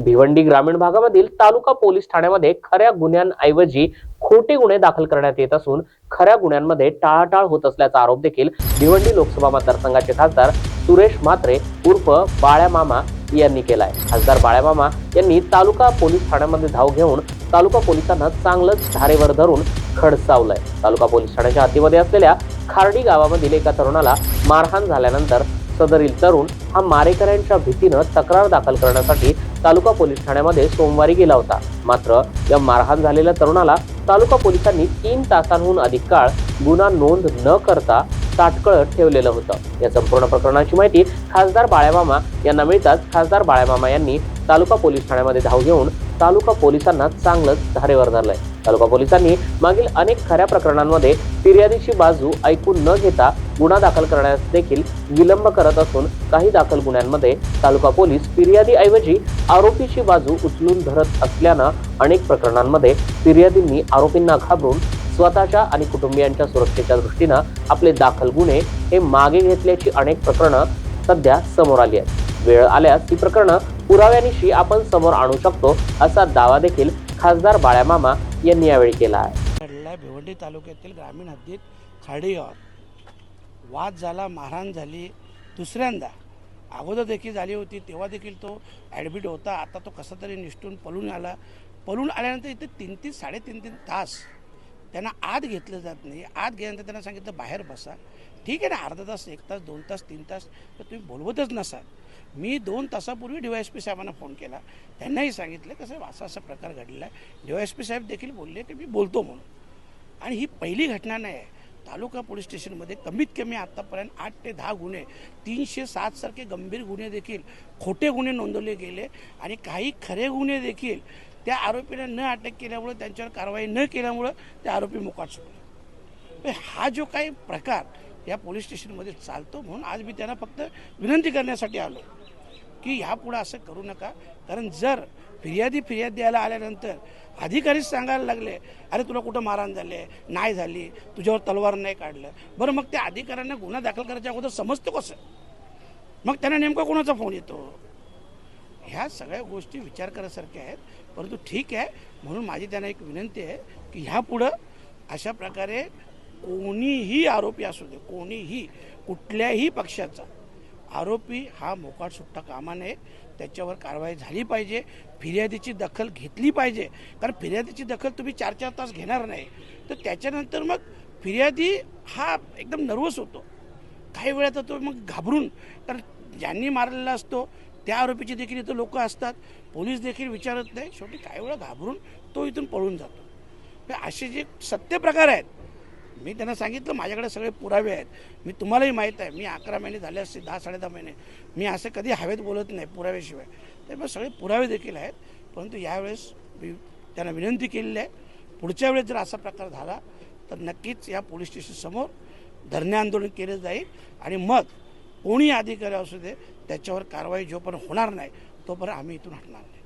भिवंडी ग्रामीण भागामधील तालुका पोलीस ठाण्यामध्ये खऱ्या गुन्ह्यांऐवजी खोटे गुन्हे दाखल करण्यात येत असून खऱ्या गुन्ह्यांमध्ये टाळाटाळ होत असल्याचा आरोप देखील भिवंडी लोकसभा मतदारसंघाचे खासदार सुरेश म्हात्रे उर्फ बाळ्या मामा यांनी केलाय. खासदार बाळ्या मामा यांनी तालुका पोलीस ठाण्यामध्ये धाव घेऊन तालुका पोलिसांना चांगलंच धारेवर धरून खडसावलंय तालुका पोलीस ठाण्याच्या हद्दीमध्ये असलेल्या खार्डी गावामधील एका तरुणाला मारहाण झाल्यानंतर सदरील तरुण हा मारेकऱ्यांच्या भीतीनं तक्रार दाखल करण्यासाठी तालुका पोलीस ठाण्यामध्ये सोमवारी गेला होता. मात्र या मारहाण झालेल्या तरुणाला तालुका पोलिसांनी तीन तासांहून अधिक काळ गुन्हा नोंद न करता ताटकळत ठेवलेलं होतं. या संपूर्ण प्रकरणाची माहिती खासदार बाळ्यामामा यांना मिळताच खासदार बाळ्यामामा यांनी तालुका पोलीस ठाण्यामध्ये धाव घेऊन तालुका पोलिसांना चांगलंच धारेवर धरलंय. तालुका पोलिसांनी मागील अनेक खऱ्या प्रकरणांमध्ये फिर्यादीची बाजू ऐकून न घेता गुन्हा दाखल करण्यास देखील विलंब करत असून काही दाखल गुन्ह्यांमध्ये तालुका पोलीस फिर्यादीऐवजी आरोपीची बाजू उचलून धरत असल्यानं अनेक प्रकरणांमध्ये फिर्यादींनी आरोपींना घाबरून स्वतःच्या आणि कुटुंबियांच्या सुरक्षेच्या दृष्टीनं आपले दाखल गुन्हे हे मागे घेतल्याची अनेक प्रकरणं सध्या समोर आली आहेत. वेळ आल्यास ही प्रकरणं पुराव्यानिशी आपण समोर आणू शकतो असा दावा देखील खासदार बाळ्यामामा यांनी यावेळी केला आहे. घडला भिवंडी तालुक्यातील ग्रामीण हद्दीत खाडीवर वाद झाला मारहाण झाली. दुसऱ्यांदा अगोदर देखील झाली होती तेव्हा देखील तो ॲडमिट होता. आता तो कसा तरी निष्ठून पळून आला. पळून आल्यानंतर इथे तीन तीन साडेतीन तीन तास त्यांना आत घेतलं जात नाही. आत गेल्यानंतर त्यांना सांगितलं बाहेर बसा. ठीक आहे ना अर्धा तास एक तास दोन तास तीन तास तर तुम्ही बोलवतच नसाल. मी दोन तासापूर्वी डी वाय एस पी साहेबांना फोन केला. त्यांनाही सांगितलं कसं असा असा प्रकार घडलेला आहे. डी वाय एस पी साहेब देखील बोलले की मी बोलतो म्हणून. आणि ही पहिली घटना नाही आहे. तालुका पोलीस स्टेशनमध्ये कमीत कमी आत्तापर्यंत आठ ते दहा गुन्हे तीनशे सात सारखे गंभीर गुन्हे देखील खोटे गुन्हे नोंदवले गेले आणि काही खरे गुन्हे देखील त्या आरोपीला न अटक केल्यामुळं त्यांच्यावर कारवाई न केल्यामुळं ते आरोपी मोकाट सुटले. हा जो काही प्रकार या पोलीस स्टेशनमध्ये चालतो म्हणून आज मी त्यांना फक्त विनंती करण्यासाठी आलो की ह्यापुढं असं करू नका. कारण जर फिर्यादी फिर्याद द्यायला आल्यानंतर अधिकारीच सांगायला लागले अरे तुला कुठं मारहाण झाले नाही झाली. तुझ्यावर तलवार नाही काढलं. बरं मग त्या अधिकाऱ्यांना गुन्हा दाखल करायच्या अगोदर समजतो कसं? मग त्यांना नेमका कोणाचा फोन येतो? ह्या सगळ्या गोष्टी विचार करायसारख्या आहेत. परंतु ठीक आहे म्हणून माझी त्यांना एक विनंती आहे की ह्यापुढं अशा प्रकारे कोणीही आरोपी असू दे कोणीही कुठल्याही पक्षाचा आरोपी हा मोकाट सुट्टा कामा नये. त्याच्यावर कारवाई झाली पाहिजे. फिर्यादीची दखल घेतली पाहिजे. कारण फिर्यादीची दखल तुम्ही चार चार तास घेणार नाही. तर त्याच्यानंतर मग फिर्यादी हा एकदम नर्वस होतो. काही वेळा तर तो मग घाबरून कारण ज्यांनी मारलेला असतो त्या आरोपीचे देखील इथं लोक असतात. पोलीस देखील विचारत नाही. शेवटी काही वेळा घाबरून तो इथून पळून जातो. असे जे सत्य प्रकार आहेत मी त्यांना सांगितलं माझ्याकडे सगळे पुरावे आहेत. मी तुम्हालाही माहीत आहे मी अकरा महिने झाले असते दहा साडे दहा महिने. मी असं कधी हवेत बोलत नाही पुराव्याशिवाय. तर मग सगळे पुरावे देखील आहेत परंतु यावेळेस मी त्यांना विनंती केलेली आहे पुढच्या वेळेस जर असा प्रकार झाला तर नक्कीच या पोलीस स्टेशनसमोर धरणे आंदोलन केलं जाईल. आणि मग कोणी अधिकारी असू दे त्याच्यावर कारवाई जोपर्यंत होणार नाही तोपर्यंत आम्ही इथून हटणार नाही.